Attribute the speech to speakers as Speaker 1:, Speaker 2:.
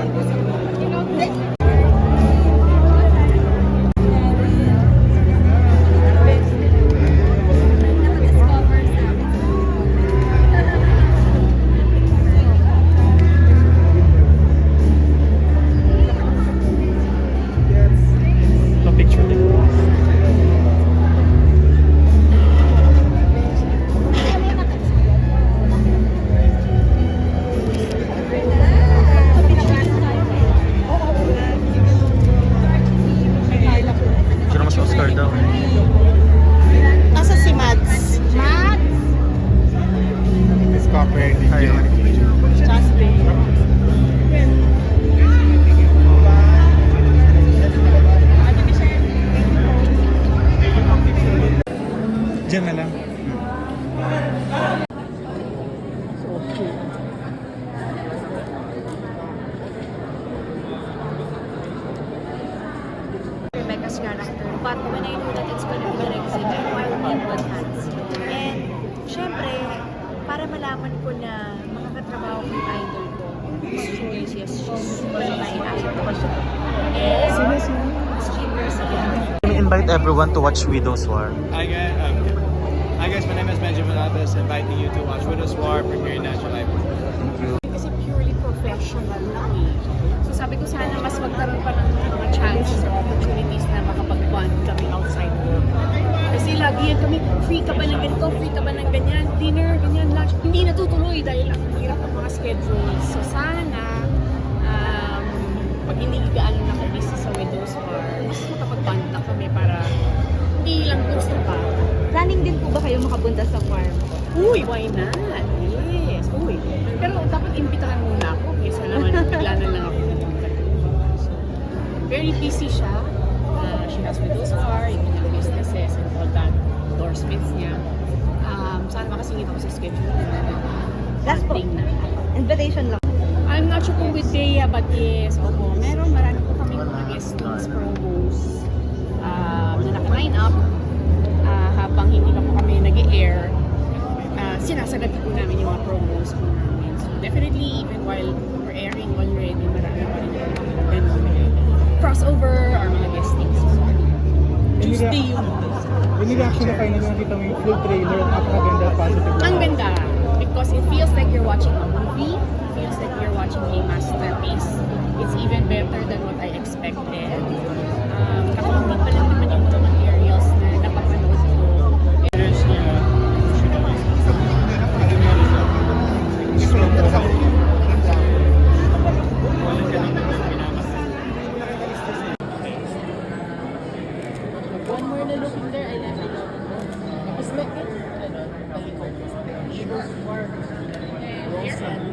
Speaker 1: Thank you. proper hygiene. Diyan na lang. Rebecca's character, but when I know that it's gonna be para malaman ko na makakatrabaho ko yung idol ko, Julius, yes, she's super my idol. And, Jean Garcia.
Speaker 2: We invite everyone to watch Widow's War.
Speaker 3: Hi guys, um, hi guys, my name is Benjamin Atas, inviting you to watch Widow's War premiere National Library.
Speaker 1: kasi purely professional lang eh. So sabi ko sana mas magkaroon pa ng mga chances or opportunities na makapag-bond kami outside work. Kasi lagi yan kami, free ka ba ng ganito, free ka ba ng ganyan. Hindi natutuloy dahil ang hirap ng mga schedules. So sana, um, pag hindi gaano na kami sa Widow's War, mas makapag-bond na kami para hindi lang gusto pa.
Speaker 4: Planning din po ba kayo makapunta sa farm?
Speaker 1: Uy, why not? Yes, uy. Pero dapat imbitahan muna ako kaysa naman bigla na lang ako. So, very busy siya. Uh, she has widow's car, schedule niya.
Speaker 4: Last po.
Speaker 1: Na.
Speaker 4: Invitation lang.
Speaker 1: I'm not sure kung with Bea, but yes, opo. Meron, marami po kami mga guestings, promos uh, na naka-line up ah, habang hindi pa po kami nag-air. Uh, sinasagad po namin yung mga promos po namin. So definitely, even while we're airing already, marami pa rin po mga Tuesday yun.
Speaker 5: Yung reaction na finally nakita mo yung full trailer at napakaganda positive.
Speaker 1: Ang ganda because it feels like you're watching a movie. It feels like you're watching a masterpiece. One more na look in there, I love it. Tapos like it, ano, balik ko. Sure. And here.